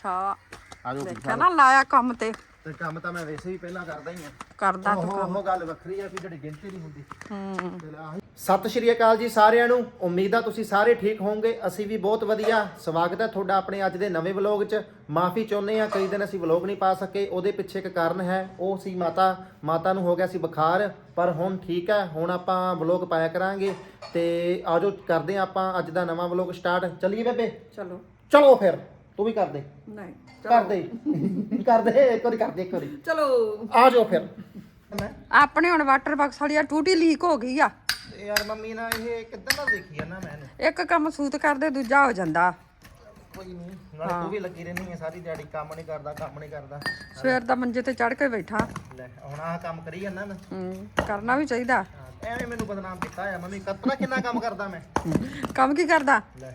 ਅੱਛਾ। ਆਜੋ ਦੇਖਿਆ ਨਾ ਲਾਇਆ ਕੰਮ ਤੇ। ਤੇ ਕੰਮ ਤਾਂ ਮੈਂ ਵੈਸੇ ਵੀ ਪਹਿਲਾਂ ਕਰਦਾ ਹੀ ਆ। ਕਰਦਾ ਉਹ ਉਹ ਗੱਲ ਵੱਖਰੀ ਆ ਵੀ ਜਿਹੜੀ ਗਿਣਤੀ ਨਹੀਂ ਹੁੰਦੀ। ਹੂੰ। ਸਤਿ ਸ਼੍ਰੀ ਅਕਾਲ ਜੀ ਸਾਰਿਆਂ ਨੂੰ। ਉਮੀਦ ਆ ਤੁਸੀਂ ਸਾਰੇ ਠੀਕ ਹੋਵੋਗੇ। ਅਸੀਂ ਵੀ ਬਹੁਤ ਵਧੀਆ। ਸਵਾਗਤ ਹੈ ਤੁਹਾਡਾ ਆਪਣੇ ਅੱਜ ਦੇ ਨਵੇਂ ਵਲੌਗ 'ਚ। ਮਾਫੀ ਚਾਹੁੰਦੇ ਆ ਕਈ ਦਿਨ ਅਸੀਂ ਵਲੌਗ ਨਹੀਂ ਪਾ ਸਕੇ। ਉਹਦੇ ਪਿੱਛੇ ਇੱਕ ਕਾਰਨ ਹੈ ਉਹ ਸੀ ਮਾਤਾ। ਮਾਤਾ ਨੂੰ ਹੋ ਗਿਆ ਸੀ ਬੁਖਾਰ ਪਰ ਹੁਣ ਠੀਕ ਹੈ ਹੁਣ ਆਪਾਂ ਵਲੌਗ ਪਾਇਆ ਕਰਾਂਗੇ। ਤੇ ਆਜੋ ਕਰਦੇ ਆ ਆਪਾਂ ਅੱਜ ਦਾ ਨਵਾਂ ਵਲੌਗ ਸਟਾਰਟ। ਚੱਲੀਏ ਬੇਬੇ? ਚਲੋ। ਚਲੋ ਫਿਰ। ਤੂੰ ਵੀ ਕਰ ਦੇ। ਨਹੀਂ ਕਰ ਦੇ। ਕਰ ਦੇ ਇੱਕ ਵਾਰੀ ਕਰ ਦੇ ਇੱਕ ਵਾਰੀ। ਚਲੋ। ਆ ਜਾਓ ਫਿਰ। ਮੈਂ ਆਪਣੇ ਹੁਣ ਵਾਟਰ ਬਾਕਸ ਵਾਲੀ ਆ ਟੂਟੀ ਲੀਕ ਹੋ ਗਈ ਆ। ਯਾਰ ਮੰਮੀ ਨਾ ਇਹ ਕਿੱਦਾਂ ਦਾ ਦੇਖੀ ਆ ਨਾ ਮੈਨੂੰ ਇੱਕ ਕੰਮ ਸੂਤ ਕਰਦੇ ਦੂਜਾ ਹੋ ਜਾਂਦਾ। ਕੋਈ ਨਹੀਂ ਨਾਲੇ ਤੂੰ ਵੀ ਲੱਗੀ ਰਹਿੰਦੀ ਹੈ ਸਾਰੀ ਦਿਹਾੜੀ ਕੰਮ ਨਹੀਂ ਕਰਦਾ ਕੰਮ ਨਹੀਂ ਕਰਦਾ। ਸਵੇਰ ਦਾ ਮੰਜੇ ਤੇ ਚੜ ਕੇ ਬੈਠਾ। ਲੈ ਹੁਣ ਆਹ ਕੰਮ ਕਰੀ ਜਾਂਦਾ ਮੈਂ ਹੂੰ ਕਰਨਾ ਵੀ ਚਾਹੀਦਾ। ਹਾਂ, ਐਵੇਂ ਮੈਨੂੰ ਬਦਨਾਮ ਕੀਤਾ ਆ ਮੰਮੀ ਕਤਨਾ ਕਿੰਨਾ ਕੰਮ ਕਰਦਾ ਮੈਂ। ਕੰਮ ਕੀ ਕਰਦਾ? ਲੈ।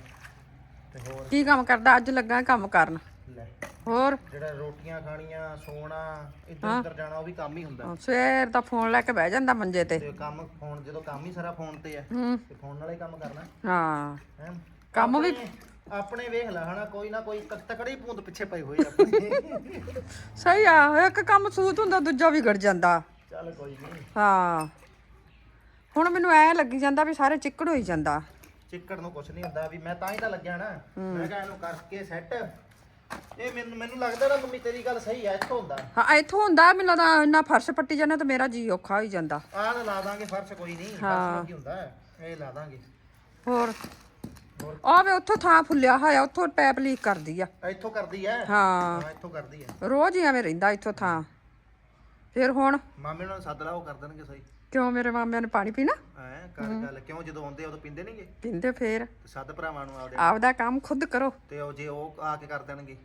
ਤੇ ਹੋਰ ਕੀ ਕੰਮ ਕਰਦਾ? ਅੱਜ ਲੱਗਾ ਕੰਮ ਕਰਨ। ਲੈ। ਹੋਰ? ਜਿਹੜਾ ਰੋਟੀਆਂ ਖਾਣੀਆਂ ਸੋਣਾ ਇੱਧਰ ਉੱਧਰ ਜਾਣਾ ਉਹ ਵੀ ਕੰਮ ਹੀ ਹੁੰਦਾ। ਸਵੇਰ ਦਾ ਫੋਨ ਲੈ ਕੇ ਬਹਿ ਜਾਂਦਾ ਮੰਜੇ ਤੇ। ਤੇ ਕੰਮ ਫੋਨ ਜਦੋਂ ਕੰਮ ਹੀ ਸਾਰਾ ਫੋਨ ਤੇ ਆ ਹੂੰ। ਤੇ ਫੋਨ ਨਾਲ ਹੀ ਕੰਮ ਕਰਨਾ। ਹਾਂ। ਹੈ? ਕੰਮ ਵੀ ਆਪਣੇ ਵੇਖ ਲੈ ਹਨਾ ਕੋਈ ਨਾ ਕੋਈ ਤਕੜੀ ਪੂੰਦ ਪਿੱਛੇ ਪਈ ਹੋਈ ਆ ਆਪਣੀ। ਸਹੀ ਆ ਇੱਕ ਕੰਮ ਸੂਤ ਹੁੰਦਾ ਦੂਜਾ ਵਿਗੜ ਜਾਂਦਾ। ਚੱਲ ਕੋਈ ਨਹੀਂ ਹਾਂ। ਹੁਣ ਮੈਨੂੰ ਐ ਲੱਗੀ ਜਾਂਦਾ ਵੀ ਸਾਰੇ ਚਿੱਕੜ ਹੋਈ ਜਾਂਦਾ। ਚਿੱਕੜ ਨੂੰ ਕੁਛ ਨਹੀਂ ਹੁੰਦਾ ਵੀ ਮੈਂ ਤਾਂ ਹੀ ਤਾਂ ਲੱਗਿਆ ਨਾ। ਮੈਂ ਕਿਹਾ ਇਹਨੂੰ ਕਰਕੇ ਸੈੱਟ ਇਹ ਮੈਨੂੰ ਮੈਨੂੰ ਲੱਗਦਾ ਨਾ ਮੰਮੀ ਤੇਰੀ ਗੱਲ ਸਹੀ ਐ ਇੱਥੋਂ ਹੁੰਦਾ। ਹਾਂ ਇੱਥੋਂ ਹੁੰਦਾ ਮੈਨੂੰ ਲੱਗਦਾ ਇੰਨਾ ਫਰਸ਼ ਪੱਟੀ ਜਾਂਦਾ ਤੇ ਮੇਰਾ ਜੀ ਔਖਾ ਹੋਈ ਜਾਂਦਾ। ਆਹ ਤਾਂ ਲਾ ਦਾਂਗੇ ਫਰਸ਼ ਕੋਈ ਨਹੀਂ ਫਰਸ਼ ਕੀ ਹੁੰਦਾ ਹੈ, ਇਹ ਲਾ ਦਾਂਗੇ। ਹੋਰ? ਆ ਵੇ ਉੱਥੋਂ ਥਾਂ ਫੁੱਲਿਆ ਹੋਇਆ ਉੱਥੋਂ ਪੈਪ ਲੀਕ ਕਰਦੀ ਆ। ਇੱਥੋਂ ਕਰਦੀ ਹਾਂ। ਹਾਂ ਇੱਥੋਂ ਕਰਦੀ ਐ ਰੋਜ਼ ਹੀ ਐਵੇਂ ਰਹਿੰਦਾ ਇੱਥੋਂ ਥਾਂ। ਫਿਰ ਹੁਣ? ਮਾਮੇ ਨੂੰ ਸੱਦ ਲਾ ਉਹ ਕਰ ਦੇਣਗੇ ਸਹੀ। ਕਿਉਂ ਮੇਰੇ ਮਾਮਿਆਂ ਨੇ ਪਾਣੀ ਪੀਣਾ? ਐ ਕਰ ਗੱਲ ਕਿਉਂ ਜਦੋਂ ਆਉਂਦੇ ਉਦੋਂ ਪੀਂਦੇ ਨਹੀਂਗੇ? ਪੀਂਦੇ ਫੇਰ। ਤੇ ਭਰਾਵਾਂ ਨੂੰ ਆਪਦੇ। ਆਪਦਾ ਕੰਮ ਖੁਦ ਕਰੋ। ਤੇ ਉਹ ਜੇ ਉਹ ਆ ਕੇ ਕਰ ਦੇਣਗੇ।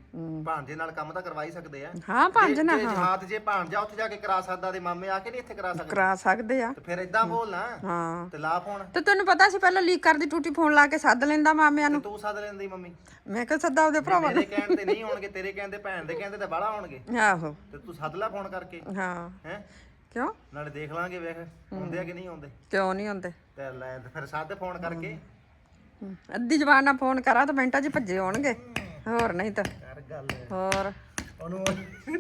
ਭਾਂਜੇ ਨਾਲ ਕੰਮ ਤਾਂ ਕਰਵਾ ਹੀ ਸਕਦੇ ਆ। ਹਾਂ ਪੰਜ ਨਾ ਜੇ ਜਹਾਤ ਜੇ ਭਾਂਜਾ ਉੱਥੇ ਜਾ ਕੇ ਕਰਾ ਸਕਦਾ ਤੇ ਮਾਮੇ ਆ ਕੇ ਨਹੀਂ ਇੱਥੇ ਕਰਾ ਸਕਦੇ। ਕਰਾ ਸਕਦੇ ਆ। ਤੇ ਫਿਰ ਇਦਾਂ ਬੋਲਣਾ ਹਾਂ। ਤੇ ਲਾ ਫੋਨ। ਤੇ ਤੈਨੂੰ ਪਤਾ ਸੀ ਪਹਿਲਾਂ ਲੀਕ ਕਰਦੀ ਟੂਟੀ ਫੋਨ ਲਾ ਕੇ ਸੱਦ ਲੈਂਦਾ ਮਾਮਿਆਂ ਨੂੰ? ਤੂੰ ਸੱਦ ਲੈਂਦੀ ਮੰਮੀ। ਮੈਂ ਕਿਹਾ ਸੱਦਾ ਉਹਦੇ ਭਰਾਵਾਂ ਮੇਰੇ ਕਹਿਣ ਤੇ ਨਹੀਂ ਆਉਣਗੇ ਤੇਰੇ ਕਹਿਣ ਤੇ ਭੈਣ ਦੇ ਕਹਿਣ ਤੇ ਤਾਂ ਬਾਹਲਾ ਆਉਣਗੇ। ਨੂੰ ਆਹੋ। ਤੇ ਤੂੰ ਸੱਦ ਲੈ ਫੋਨ ਕਰਕੇ। ਹਾਂ। ਹੈ? ਕਿਉਂ? ਨਾਲੇ ਦੇਖ ਲਾਂਗੇ ਵੇਖ ਆਉਂਦੇ ਆ ਕਿ ਨਹੀਂ ਆਉਂਦੇ? ਕਿਉਂ ਨਹੀਂ ਹੁੰਦੇ ਤੇ ਲੈ ਤੇ ਫਿਰ ਸੱਦ ਫੋਨ ਕਰਕੇ। ਹਮ, ਅੱਧੀ ਜ਼ਬਾਨ ਨਾਲ ਫੋਨ ਕਰਾਂ ਤਾਂ ਮਿੰਟਾਂ 'ਚ ਭੱਜੇ ਹੋਣਗੇ ਹੋਰ ਨਹੀਂ ਤਾਂ। ਕਰ ਗੱਲ ਹੋਰ? ਉਹਨੂੰ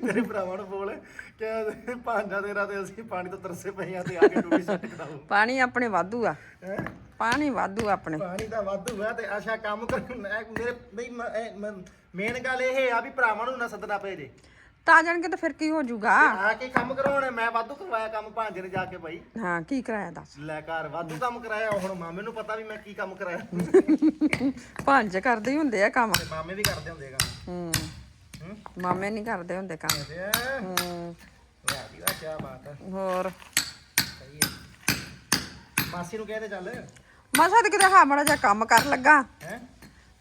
ਤੇਰੇ ਭਰਾਵਾਂ ਨੂੰ ਬੋਲ ਕਿ ਭਾਂਜਾ ਤੇਰਾ ਤੇ ਅਸੀਂ ਪਾਣੀ ਤੋਂ ਤਰਸੇ ਪਏ ਆ ਤੇ ਆ ਕੇ ਸੈੱਟ ਕਰਾਓ। ਪਾਣੀ ਆਪਣੇ ਵਾਧੂ ਆ। ਹੈ? ਪਾਣੀ ਵਾਧੂ ਆਪਣੇ। ਪਾਣੀ ਦਾ ਵਾਧੂ ਆ ਤੇ ਆਸ਼ਾ ਕੰਮ ਕਰ ਮੇਰੇ ਨਹੀਂ ਮੇਨ ਗੱਲ ਇਹ ਆ ਵੀ ਭਰਾਵਾਂ ਨੂੰ ਨਾ ਸੱਦਣਾ ਪਏ ਜੇ। ਤਾਂ ਜਾਣਗੇ ਤਾਂ ਫਿਰ ਕੀ ਹੋ ਜਾਊਗਾ ਆ ਕੇ ਕੰਮ ਕਰਾਉਣੇ? ਮੈਂ ਵਾਧੂ ਕਰਵਾਇਆ ਕੰਮ ਭਾਂਜੇ ਨੇ ਜਾ ਕੇ ਬਾਈ। ਹਾਂ ਕੀ ਕਰਾਇਆ ਦੱਸ? ਲੈ ਘਰ ਵਾਧੂ ਕੰਮ ਕਰਾਇਆ। ਹੁਣ ਮਾਮੇ ਨੂੰ ਪਤਾ ਵੀ ਮੈਂ ਕੀ ਕੰਮ ਕਰਾਇਆ। ਭਾਂਜ ਕਰਦੇ ਹੀ ਹੁੰਦੇ ਆ ਕੰਮ। ਤੇ ਮਾਮੇ ਵੀ ਕਰਦੇ ਹੁੰਦੇ ਕੰਮ। ਹੂੰ। ਹੂੰ। ਮਾਮੇ ਨਹੀਂ ਕਰਦੇ ਹੁੰਦੇ ਕੰਮ। ਤੇ ਹੂੰ। ਜੀ ਵਾਹ ਕੀ ਬਾਤ ਹੈ ਹੋਰ? ਸਹੀ ਹੈ ਮਾਸੀ ਨੂੰ ਕਹਿ ਦੇ ਚੱਲ। ਮਸਾ ਤੇ ਕਿਤੇ ਹਾਂ ਮੜਾ ਜਿਹਾ ਕੰਮ ਕਰ ਲੱਗਾ।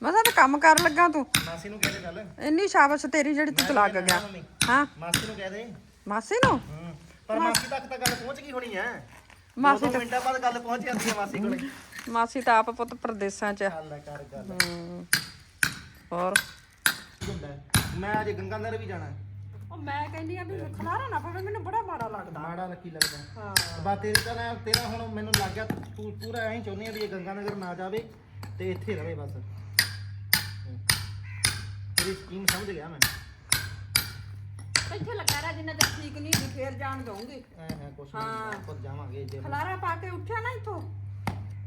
ਮਸਾ ਤੇ ਕੰਮ ਕਰ ਲੱਗਾ ਤੂੰ? ਮਾਸੀ ਨੂੰ ਕਹਿ ਦੇ ਚੱਲ। ਇੰਨੀ ਸ਼ਾਬਾਸ਼ ਤੇਰੀ ਜਿਹੜੀ ਤੂੰ ਲੱਗ ਗਿਆ। ਹਾਂ। ਮਾਸੀ ਨੂੰ ਕਹਿ ਦੇ। ਮਾਸੀ ਨੂੰ? ਹੂੰ। ਪਰ ਮਾਸੀ ਤੱਕ ਤਾਂ ਗੱਲ ਪਹੁੰਚ ਗਈ ਹੋਣੀ ਹੈ ਮਾਸੀ ਮਾਸੀ ਮਿੰਟਾਂ ਬਾਅਦ ਗੱਲ ਪਹੁੰਚ ਜਾਂਦੀ ਹੈ ਮਾਸੀ ਕੋਲੇ। ਮਾਸੀ ਤਾਂ ਆਪ ਪੁੱਤ ਪ੍ਰਦੇਸਾਂ 'ਚ ਆ। ਚੱਲ ਕਰ ਗੱਲ। ਹੂੰ। ਹੋਰ? ਕੀ ਹੁੰਦਾ। ਹੈ? ਮੈਂ ਅਜੇ ਗੰਗਾ ਨਗਰ ਵੀ ਜਾਣਾ। ਹੈ। ਉਹ ਮੈਂ ਕਹਿੰਦੀ ਆ ਵੀ ਖਲਾਰਾ ਨਾ ਪਵੇ ਮੈਨੂੰ ਬੜਾ ਮਾੜਾ ਲੱਗਦਾ। ਮਾੜਾ ਲੱਕੀ ਲੱਗਦਾ। ਹਾਂ। ਬਾ ਤੇਰੇ ਤਾਂ ਨਾ- ਤੇਰਾ ਹੁਣ ਮੈਨੂੰ ਲੱਗ ਗਿਆ ਤੂੰ ਪੂਰਾ ਐਂ ਚਾਹੁੰਦੀ ਆ ਵੀ ਇਹ ਗੰਗਾ ਨਗਰ ਨਾ ਜਾਵੇ ਤੇ ਇੱਥੇ ਰਵੇ ਬਸ। ਤੇਰੀ ਸਕੀਮ ਸਮਝ ਗਿਆ ਮੈਂ ਇੱਥੇ ਲੱਗਾ ਰਿਹਾ ਜਿੰਨਾ ਤੱਕ ਠੀਕ ਨਹੀਂ ਹੁੰਦੀ ਫੇਰ ਜਾਣ ਦਊਂਗੀ। ਐ ਹੈ ਕੁਛ ਨਹੀਂ ਆਪਾਂ ਜਾਵਾਂਗੇ ਜੇ ਖਲਾਰਾ ਪਾ ਕੇ ਉੱਠਿਆ ਨਾ ਇੱਥੋਂ?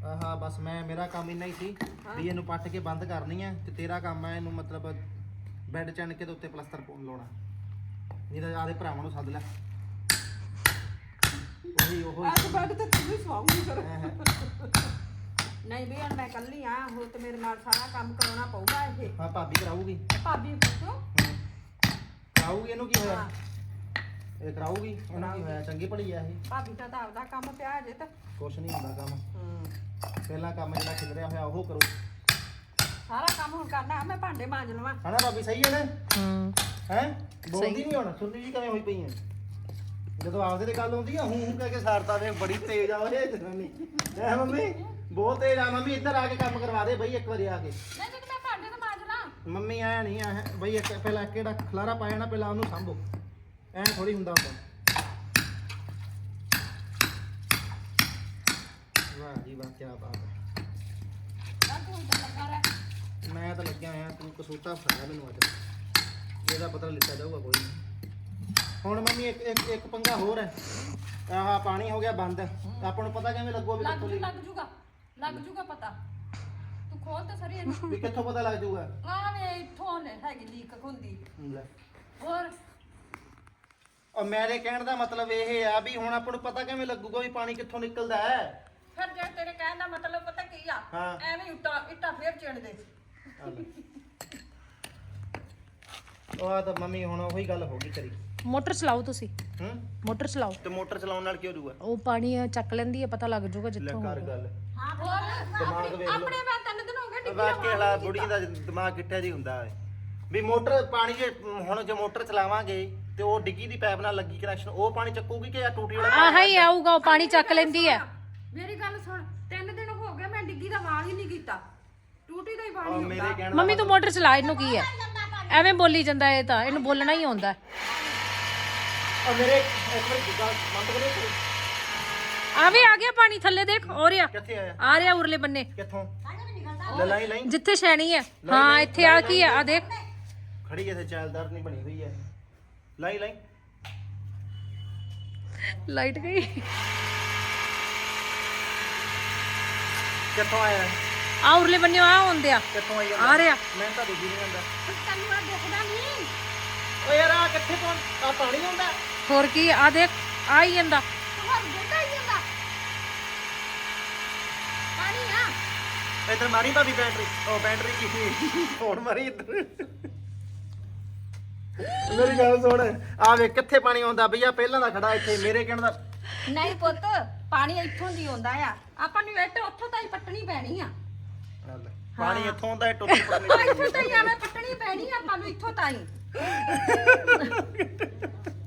ਆਹਾ ਬਸ ਮੈਂ ਮੇਰਾ ਕੰਮ ਇੰਨਾ ਹੀ ਸੀ ਵੀ ਇਹਨੂੰ ਪੱਟ ਕੇ ਬੰਦ ਕਰਨੀ ਹੈ ਤੇ ਤੇਰਾ ਕੰਮ ਹੈ ਇਹਨੂੰ ਮਤਲਬ ਬੈੱਡ ਚਣ ਕੇ ਤੇ ਉੱਤੇ ਪਲਸਤਰ ਪਾਉਣ ਲਾਉਣਾ। ਨਹੀਂ ਤਾਂ ਆਦੇ ਭਰਾਵਾਂ ਨੂੰ ਸੱਦ ਲੈ। ਉਹੀ ਉਹੀ। ਅੱਜ ਬੈੱਡ ਤੇ ਤੂੰ ਵੀ ਸਵਾਉਂਗੀ ਫਿਰ। ਐ ਹੈ। ਨਹੀਂ ਵੀ ਹੁਣ ਮੈਂ ਕੱਲੀ ਆ ਹੋ ਤੇ ਮੇਰੇ ਨਾਲ ਸਾਰਾ ਕੰਮ ਕਰਾਉਣਾ ਪਊਗਾ ਇਹ। ਹਾਂ ਭਾਬੀ ਕਰਾਊਗੀ। ਭਾਬੀ ਹਮ। ਕਰਾਊਗੀ ਇਹਨੂੰ ਕੀ ਹੋਇਆ? ਇਹ ਕਰਾਊਗੀ? ਇਹਨੂੰ ਕੀ ਹੋਇਆ? ਚੰਗੀ ਭਲੀ ਆ ਇਹ? ਭਾਬੀ ਦਾ ਤਾਂ ਆਪਦਾ ਕੰਮ ਪਿਆ ਜੇ ਤਾਂ। ਕੁਛ ਨਹੀਂ ਹੁੰਦਾ ਕੰਮ। ਹੂੰ। ਪਹਿਲਾਂ ਕੰਮ ਜਿਹੜਾ ਖਿਲਰਿਆ ਹੋਇਆ ਉਹ ਕਰੋ। ਸਾਰਾ ਕੰਮ ਹੁਣ ਕਰਨਾ ਮੈਂ ਭਾਂਡੇ ਮਾਂਜ ਲਵਾਂ। ਹਨਾ ਭਾਬੀ ਸਹੀ ਹੈ ਨਾ? ਹੂੰ। ਹੈ? ਬੋਲਦੀ ਨਹੀਂ ਹੁਣ ਸੁਣਦੀ ਜੀ ਕਿਵੇਂ ਹੋਈ ਪਈ ਹੈ। ਜਦੋਂ ਆਪਦੇ ਤੇ ਗੱਲ ਹੁੰਦੀ ਆ ਹੂੰ ਹੂੰ ਕਹਿ ਕੇ ਸਾਰਤਾ ਵੇ ਬੜੀ ਤੇਜ਼ ਆ ਓਏ ਜਨਾਨੀ। ਐ ਮੰਮੀ? ਆ ਮੰਮੀ ਇੱਧਰ ਆ ਕੇ ਕੰਮ ਕਰਵਾ ਦੇ ਬਈ ਇੱਕ ਵਾਰੀ ਆ ਕੇ। ਨਹੀਂ ਨਹੀਂ ਮੈਂ ਭਾਂਡੇ ਤਾਂ ਮਾਂਜ ਲਾਂ ਮੰਮੀ ਐ ਨਹੀਂ ਆ ਬਈ ਇੱਕ ਪਹਿਲਾਂ ਕਿਹੜਾ ਖਲਾਰਾ ਪਾਇਆ ਨਾ ਪਹਿਲਾਂ ਉਹਨੂੰ ਸੰਭੋ। ਐ ਥੋੜੀ ਹੁੰਦਾ ਹੁੰਦਾ। ਵਾਹ ਜੀ ਵਾਹ ਕੀ ਬਾਤ ਹੈ। ਤੂੰ ਤਾਂ ਲੱਗਾ ਰਹਿ। ਮੈਂ ਤਾਂ ਲੱਗਿਆ ਹੋਇਆ ਤੂੰ ਕਸੂਤਾ ਫੜਾਇਆ ਮੈਨੂੰ ਅੱਜ। ਪਤਾ ਲਿੱਤਾ ਜਾਊਗਾ ਕੋਈ ਨਹੀਂ। ਹੁਣ ਮੰਮੀ ਇੱਕ ਇੱਕ ਇੱਕ ਪੰਗਾ ਹੋਰ ਹੈ। ਆਹ ਪਾਣੀ ਹੋ ਗਿਆ ਬੰਦ। ਆਪਾਂ ਨੂੰ ਪਤਾ ਕਿਵੇਂ ਲੱਗੂ ਵੀ ਲੱਗ ਕਿੱਥੋਂ ਜੂ ਲੀਕ ਲੱਗ ਜੂਗਾ। ਲੱਗ ਜੂਗਾ ਪਤਾ। ਤੂੰ ਖੋਲ ਤੇ ਸਰੀ ਇਹਨੂੰ। ਵੀ ਕਿੱਥੋਂ ਪਤਾ ਲੱਗ ਜਾਊਗਾ ਆ ਵੇ ਇੱਥੋਂ ਨੇ ਹੈਗੀ ਲੀਕ ਹੁੰਦੀ ਲੈ। ਹੋਰ? ਔਰ ਮੇਰੇ ਕਹਿਣ ਦਾ ਮਤਲਬ ਇਹ ਆ ਵੀ ਹੁਣ ਆਪਾਂ ਨੂੰ ਪਤਾ ਕਿਵੇਂ ਲੱਗੂਗਾ ਵੀ ਪਾਣੀ ਕਿੱਥੋਂ ਨਿਕਲਦਾ ਹੈ। ਫਿਰ ਜੇ ਤੇਰੇ ਕਹਿਣ ਦਾ ਮਤਲਬ ਪਤਾ ਕੀ ਆ? ਹਾਂ। ਐਵੇਂ ਉੱਟਾ ਇੱਟਾ ਫੇਰ ਚਿਣ ਦੇ। ਆ ਲੈ। ਉਹ ਆ ਤਾਂ ਮੰਮੀ ਹੁਣ ਉਹੀ ਗੱਲ ਹੋ ਗਈ ਤੇਰੀ। ਮੋਟਰ ਚਲਾਓ ਤੁਸੀਂ। ਹੂੰ? ਮੋਟਰ ਚਲਾਓ। ਤੇ ਮੋਟਰ ਚਲਾਉਣ ਨਾਲ ਕੀ ਹੋ ਜਾਊਗਾ? ਉਹ ਪਾਣੀ ਚੱਕ ਲੈਂਦੀ ਹੈ ਪਤਾ ਲੱਗ ਜਾਊਗਾ ਲੈ ਜਿੱਥੋਂ ਕਰ ਗੱਲ। ਹੋਰ ਦਿਮਾਗ ਵੇਖ ਲਓ। ਆਪਣੇ ਮੈਂ ਤਿੰਨ ਦਿਨ ਹੋ ਗਏ ਡਿੱਗੀ ਵਾਕੇ ਵਾਲਾ ਬੁੜੀ ਦਾ ਦਿਮਾਗ ਕਿੱਟਿਆ ਜੀ ਹੁੰਦਾ ਹੈ ਵੀ ਮੋਟਰ ਪਾਣੀ ਜੇ ਹੁਣ ਜੇ ਮੋਟਰ ਚਲਾਵਾਂਗੇ ਤੇ ਉਹ ਡਿੱਗੀ ਦੀ ਪਾਈਪ ਨਾਲ ਲੱਗੀ ਕਨੈਕਸ਼ਨ ਉਹ ਪਾਣੀ ਚੱਕੂਗੀ ਕਿ ਆ ਟੂਟੀ ਵਾਲਾ ਆਹ ਹੀ ਆਊਗਾ ਉਹ ਪਾਣੀ ਚੱਕ ਲੈਂਦੀ ਹੈ। ਮੇਰੀ ਗੱਲ ਸੁਣ ਤਿੰਨ ਦਿਨ ਹੋ ਗਏ ਮੈਂ ਡਿੱਗੀ ਦਾ ਵਾਲ ਹੀ ਨਹੀਂ ਕੀਤਾ। ਟੂਟੀ ਦਾ ਹੀ ਪਾਣੀ ਉਹ ਹੁੰਦਾ। ਮੇਰੇ ਕਹਿਣ ਦਾ ਮੰਮੀ ਤੂੰ ਮੋਟਰ ਚਲਾ ਇਹਨੂੰ ਕੀ ਹੈ? ਐਵੇਂ ਬੋਲੀ ਜਾਂਦਾ ਇਹ ਤਾਂ ਇਹਨੂੰ ਬੋਲਣਾ ਹੀ ਆਉਂਦਾ। ਉਹ ਮੇਰੇ ਇੱਕ ਵਾਰੀ ਗੱਲ ਬੰਦ ਕਰੋ ਤੂੰ। ਆ ਵੀ ਆ ਗਿਆ ਪਾਣੀ ਥੱਲੇ ਦੇਖ ਹੋ ਰਿਹਾ। ਕਿੱਥੇ ਆਇਆ? ਆ ਰਿਹਾ ਉਰਲੇ ਬੰਨੇ। ਕਿੱਥੋਂ? ਲੈ ਲਾਈ ਲਾਈ। ਜਿੱਥੇ ਸ਼ੈਣੀ ਹੈ। ਹਾਂ ਇੱਥੇ ਆ ਕੀ ਹੈ? ਆ ਦੇਖ। ਖੜੀ ਇੱਥੇ ਚਾਲਦਾਰ ਨਹੀਂ ਬਣੀ ਹੋਈ ਹੈ। ਲਾਈ ਲਾਈ। ਲਾਈਟ ਗਈ। ਕਿੱਥੋਂ ਆਇਆ ਆ ਉਰਲੇ ਬੰਨੇ ਆ ਹੁੰਦੇ ਆ। ਕਿੱਥੋਂ ਆ ਰਿਹਾ। ਮੈਂ ਤਾਂ ਦੂਜੀ ਨਹੀਂ ਆਂਦਾ ਤੈਨੂੰ ਆ ਦਿਖਦਾ ਨਹੀਂ। ਓ ਯਾਰ ਆ ਕਿੱਥੇ ਪਹੁੰਚ ਆ ਪਾਣੀ ਆਉਂਦਾ? ਹੋਰ ਕੀ ਆ ਦੇਖ ਆ ਹੀ ਜਾਂਦਾ। ਤੁਹਾਨੂੰ ਦਿਖਦਾ ਹੀ ਜਾਂਦਾ। ਪਾਣੀ ਆ। ਇੱਧਰ ਮਾਰੀ ਭਾਬੀ ਬੈਟਰੀ ਉਹ ਬੈਟਰੀ ਕੀ ਫੋਨ ਮਾਰੀ ਇੱਧਰ। ਮੇਰੀ ਗੱਲ ਸੁਣ ਆ ਵੇ ਕਿੱਥੇ ਪਾਣੀ ਆਉਂਦਾ ਭਈਆ ਪਹਿਲਾਂ ਦਾ ਖੜਾ ਇੱਥੇ ਮੇਰੇ ਕਹਿਣ ਦਾ। ਨਹੀਂ ਪੁੱਤ ਪਾਣੀ ਇੱਥੋਂ ਦੀ ਆਉਂਦਾ ਆ। ਆਪਾਂ ਨੂੰ ਇੱਟ ਉੱਥੋਂ ਤਾਂ ਹੀ ਪੱਟਣੀ ਪੈਣੀ ਆ। ਪਾਣੀ ਇੱਥੋਂ ਆਉਂਦਾ ਹੈ ਟੋਪੀ ਪੜਨੀ ਉਹ ਇੱਥੋਂ ਤਾਂ ਹੀ ਆਵੇਂ ਪੱਟਣੀ ਪੈਣੀ ਆ ਆਪਾਂ ਨੂੰ ਇੱਥੋਂ ਤਾਂ ਹੀ।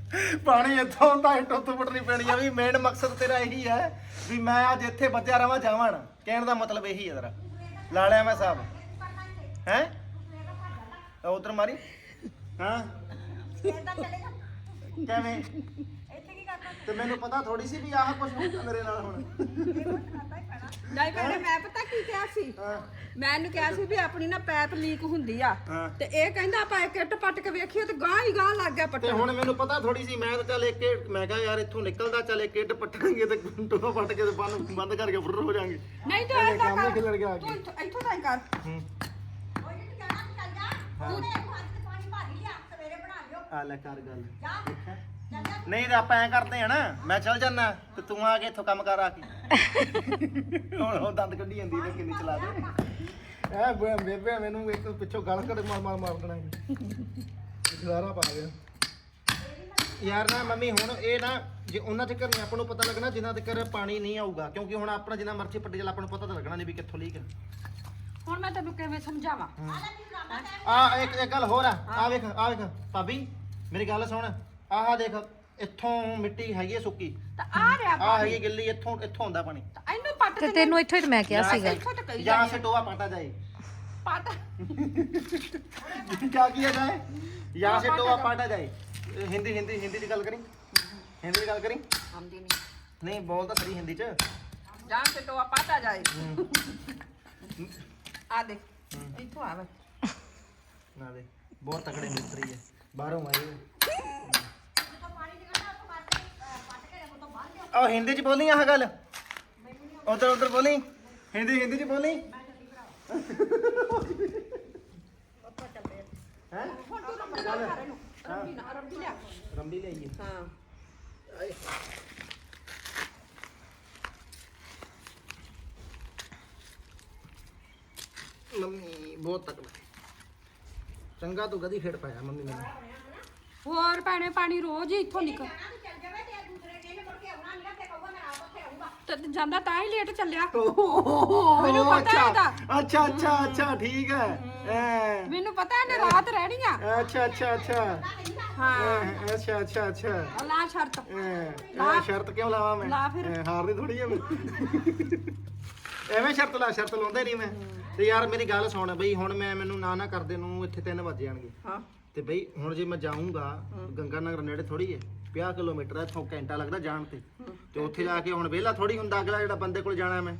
ਪਾਣੀ ਇੱਥੋਂ ਹੈ ਟੋਪੀ ਪੜਨੀ ਪੈਣੀ ਆ। ਵੀ ਮੇਨ ਮਕਸਦ ਤੇਰਾ ਇਹੀ ਹੈ ਵੀ ਮੈਂ ਅੱਜ ਇੱਥੇ ਬੱਚਿਆ ਰਵਾਂ ਜਾਵਣ ਕਹਿਣ ਦਾ ਮਤਲਬ ਇਹੀ ਹੈ ਤੇਰਾ। ਲਾ ਲਿਆ ਮੈਂ ਸਾਹਿਬ ਹੈ? ਉਧਰ ਮਾਰੀ। ਹਾਂ? ਕਿਵੇਂ? ਤੇ ਮੈਨੂੰ ਪਤਾ ਥੋੜੀ ਸੀ ਵੀ ਆਹ ਕੁਝ ਹੋਊਗਾ ਮੇਰੇ ਨਾਲ ਹੁਣ। ਨਹੀਂ ਬੇਟੇ ਮੈਂ ਪਤਾ ਕੀ ਕਿਹਾ ਸੀ? ਮੈਂ ਇਹਨੂੰ ਕਿਹਾ ਸੀ ਵੀ ਆਪਣੀ ਨਾ ਪੈਪ ਲੀਕ ਹੁੰਦੀ ਆ। ਹਾਂ। ਤੇ ਇਹ ਕਹਿੰਦਾ ਆਪਾਂ ਇੱਕ ਇੱਟ ਪੱਟ ਕੇ ਵੇਖੀਏ ਤੇ ਗਾਂ ਹੀ ਗਾਂ ਲੱਗ ਗਿਆ ਤੇ ਪੱਟਣ। ਹੁਣ ਮੈਨੂੰ ਪਤਾ ਥੋੜੀ ਸੀ ਮੈਂ ਤਾਂ ਚੱਲ ਇੱਕ ਮੈਂ ਕਿਹਾ ਯਾਰ ਇੱਥੋਂ ਨਿਕਲਦਾ ਚੱਲ ਇੱਕ ਇੱਟ ਪੱਟਾਂਗੇ ਤੇ ਟੋਆ ਪੱਟ ਕੇ ਤੇ ਬੰਦ ਬੰਦ ਕਰਕੇ ਫੁਰ ਹੋ ਜਾਾਂਗੇ ਨਹੀਂ ਤਾਂ ਇਹਨੇ ਏਦਾਂ ਕੰਮ ਹੀ ਕਰ। ਖਿਲਰ ਗਿਆ ਤੂੰ ਅੱਗੇ ਇੱਥੋਂ ਇੱਥੋਂ ਤਾਂ ਹੀ ਕਰ। ਹੂੰ। ਆ ਲੈ ਕਰ ਗੱਲ। ਦੇਖਿਆ? ਨਹੀਂ ਤੇ ਆਪਾਂ ਐ ਕਰਦੇ ਆ ਨਾ ਮੈਂ ਚੱਲ ਜਾਣਾ ਤੇ ਤੂੰ ਆ ਕੇ ਇੱਥੋਂ ਕੰਮ ਕਰ ਆ ਕੇ। ਹੁਣ ਉਹ ਦੰਦ ਕੱਢੀ ਜਾਂਦੀ ਤੇ ਕਿੰਨੀ ਚਲਾ ਦੇ। ਐ ਬੇਬੇ ਮੈਨੂੰ ਇੱਕ ਪਿੱਛੋਂ ਗਲ ਕੱਢ ਮਾਰ ਮਾਰ ਮਾਰ ਦੇਣਾ ਖਲਾਰਾ ਪਾ ਗਿਆ। ਯਾਰ ਨਾ ਮੰਮੀ ਹੁਣ ਇਹ ਨਾ ਜੇ ਉਹਨਾਂ ਚੱਕਰ ਨਹੀਂ ਆਪਾਂ ਨੂੰ ਪਤਾ ਲੱਗਣਾ ਜਿੰਨਾ ਤੱਕ ਪਾਣੀ ਨਹੀਂ ਆਊਗਾ ਕਿਉਂਕਿ ਹੁਣ ਆਪਣਾ ਜਿੰਨਾ ਮਰਜ਼ੀ ਪੱਟੀ ਚੱਲ ਆਪਾਂ ਨੂੰ ਪਤਾ ਤਾਂ ਲੱਗਣਾ ਨਹੀਂ ਵੀ ਕਿੱਥੋਂ ਲੀਕ ਹੈ ਹੁਣ ਮੈਂ ਤੈਨੂੰ ਕਿਵੇਂ ਸਮਝਾਵਾਂ? ਆ ਇੱਕ ਇੱਕ ਗੱਲ ਹੋਰ ਆ। ਆ ਵੇਖ ਆ ਵੇਖ ਭਾਬੀ ਮੇਰੀ ਗੱਲ ਸੁਣ। ਆਹ ਦੇਖ ਇੱਥੋਂ ਮਿੱਟੀ ਹੈਗੀ ਹੈ ਸੁੱਕੀ। ਤਾਂ ਆ ਰਿਹਾ ਆਹ ਹੈਗੀ ਗਿੱਲੀ ਇੱਥੋਂ ਇੱਥੋਂ ਹੁੰਦਾ ਪਾਣੀ। ਤਾਂ ਇਹਨੂੰ ਪੱਟ ਤੇ ਤੈਨੂੰ ਇੱਥੋਂ ਹੀ ਤਾਂ ਮੈਂ ਕਿਹਾ ਸੀਗਾ। ਜਾਂ ਸੇ ਟੋਆ ਪਟਾ ਜਾਏ ਪੱਟ। ਕਿਆ ਕੀਆ ਜਾਏ ਜਾਂ ਸੇ ਟੋਆ ਪਟਾ ਜਾਏ ਹਿੰਦੀ ਹਿੰਦੀ ਹਿੰਦੀ ਦੀ ਗੱਲ ਕਰੀ। ਹਿੰਦੀ ਦੀ ਗੱਲ ਕਰੀ। ਆਉਂਦੀ ਨਹੀਂ ਬੋਲ ਤਾਂ ਸਹੀ ਹਿੰਦੀ ਚ। ਜਾਂ ਤੇ ਟੋਆ ਪਾਤਾ ਜਾਏ। ਆ ਦੇ ਇੱਥੋਂ ਆਵੇ ਨਾ ਦੇ ਬਹੁਤ ਤਕੜੇ ਮਿਸਤਰੀ ਹੈ ਬਾਹਰੋਂ ਆਏ ਆ ਹਿੰਦੀ ਚ ਬੋਲੀ ਆਹ ਗੱਲ? ਉਧਰ ਉਧਰ ਬੋਲੀ। ਹਿੰਦੀ ਹਿੰਦੀ ਚ ਬੋਲੀ। ਮੰਮੀ ਬਹੁਤ ਚੰਗਾ ਤੂੰ ਗਦੀ ਫੇੜ ਪਾਇਆ ਮੰਮੀ ਮੈਨੂੰ। ਹੋਰ ਭੈਣੇ ਪਾਣੀ ਰੋਜ਼ ਹੀ ਇੱਥੋਂ ਨਿਕਲ। ਜਾਂਦਾ ਤਾਂ ਹੀ ਲੇਟ ਚੱਲਿਆ। ਮੈਨੂੰ ਪਤਾ ਇਹਦਾ। ਅੱਛਾ ਅੱਛਾ ਅੱਛਾ ਠੀਕ ਹੈ। ਐ, ਮੈਨੂੰ ਪਤਾ ਇਹਨੇ ਰਾਤ ਰਹਿਣੀ ਆ। ਅੱਛਾ ਅੱਛਾ ਅੱਛਾ। ਹਾਂ। ਐ, ਅੱਛਾ ਅੱਛਾ ਅੱਛਾ। ਲਾ ਸ਼ਰਤ। ਐ, ਐ, ਸ਼ਰਤ ਕਿਉਂ ਲਾਵਾਂ ਮੈਂ? ਲਾ ਫਿਰ। ਐ, ਹਾਰਦੀ ਥੋੜੀ ਮੈਂ। ਐਵੇਂ ਸ਼ਰਤ ਲਾ ਸ਼ਰਤ ਲਾਉਂਦਾ ਨਹੀਂ ਮੈਂ। ਤੇ ਯਾਰ ਮੇਰੀ ਗੱਲ ਸੁਣ ਬਈ ਹੁਣ ਮੈਂ ਮੈਨੂੰ ਨਾ ਨਾ ਕਰਦੇ ਨੂੰ ਇੱਥੇ 3 ਵਜ ਜਾਣਗੇ। ਹਾਂ। ਤੇ ਬਈ ਹੁਣ ਜੇ ਮੈਂ ਜਾਊਂਗਾ ਗੰਗਾ ਨਗਰ ਨੇੜੇ ਥੋੜੀ ਹੈ। 50 ਕਿਲੋਮੀਟਰ ਹੈ ਇੱਥੋਂ ਘੰਟਾ ਲੱਗਦਾ ਜਾਣ ਤੇ ਤੇ ਉੱਥੇ ਜਾ ਕੇ ਹੁਣ ਵਿਹਲਾ ਥੋੜੀ ਹੁੰਦਾ ਅਗਲਾ ਜਿਹੜਾ ਬੰਦੇ ਕੋਲ ਜਾਣਾ ਮੈਂ